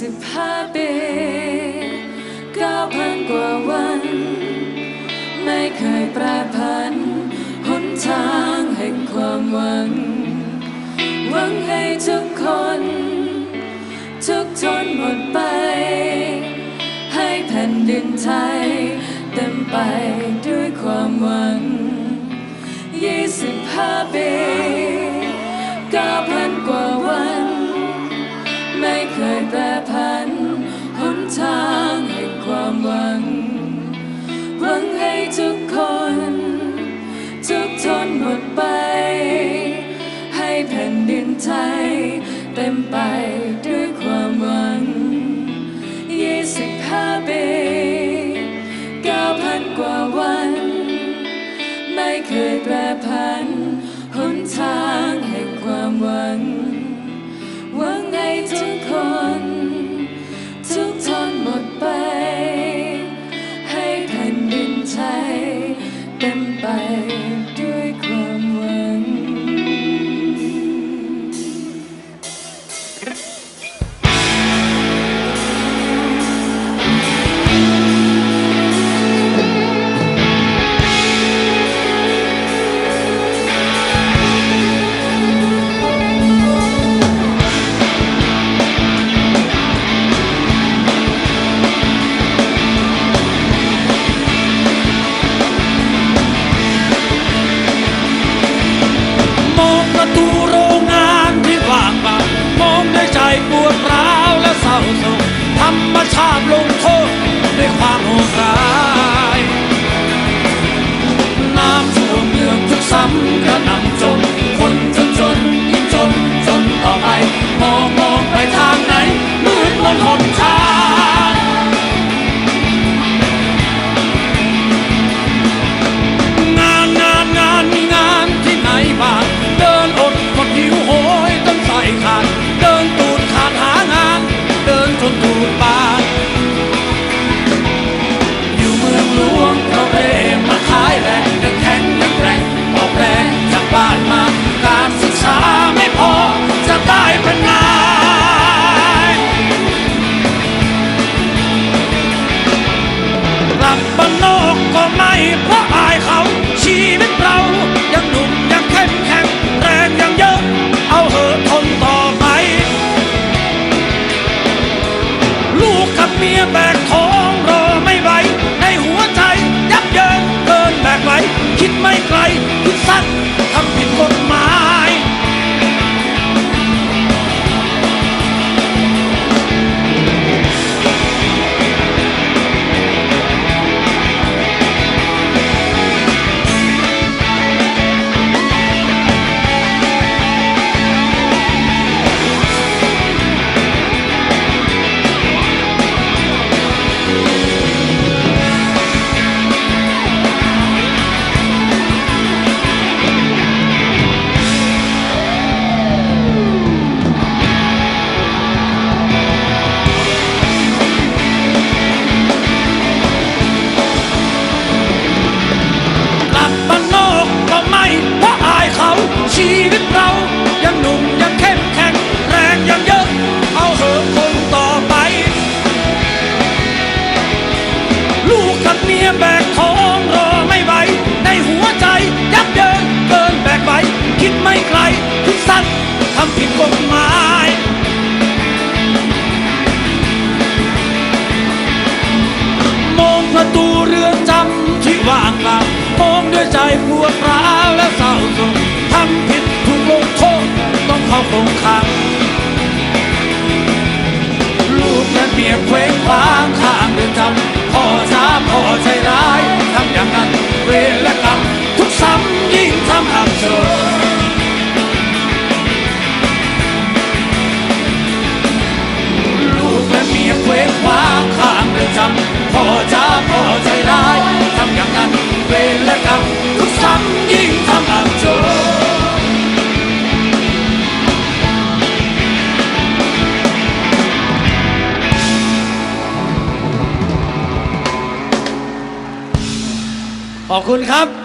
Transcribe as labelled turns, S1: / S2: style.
S1: สิบห้าปีเก้าพันกว่าวัน ไม่เคยแปรผันหนทางแห่งความหวัง หวังให้ทุกคน ทุกทนหมดไป ให้แผ่นดินไทย เต็มไปด้วยความหวังยี่สิบห้าปี ต็มไปด้วยความหวังยี่สิบห้าปีเก้าพันกว่าวัน ไม่เคยแปรผันหนทาง เพ
S2: ราะอายเขาชีวิตเรายังหนุ่มยังเข้มแข็งแรงยังเยอะ เอาเหอะทนต่อไป ลูกกับเมียแบกท้องรอไม่ไหวในหัวใจยับเยินเกินแบกไหวคิดไม่ไกล เมียแบกท้องรอไม่ไหว ในหัวใจยับเยินเกินแบกไหวคิดไม่ไกลคิดสั้นทำผิดกฎหมายมองประตูเรือนจำที่ว่างเปล่ามองด้วยใจปวดร้าวและเศร้าโศกทำผิดถูกลงโทษต้องเข้าคงขังลูกและเมียเคว้งคว้าง ลูกและเมียเคว้งคว้างข้างเรือนจำพ่อจ้าพ่อใจร้ายทำอย่างนั้นเวรและกรรมทุกซ้ำยิ่งทำอับจนขอบคุณครับ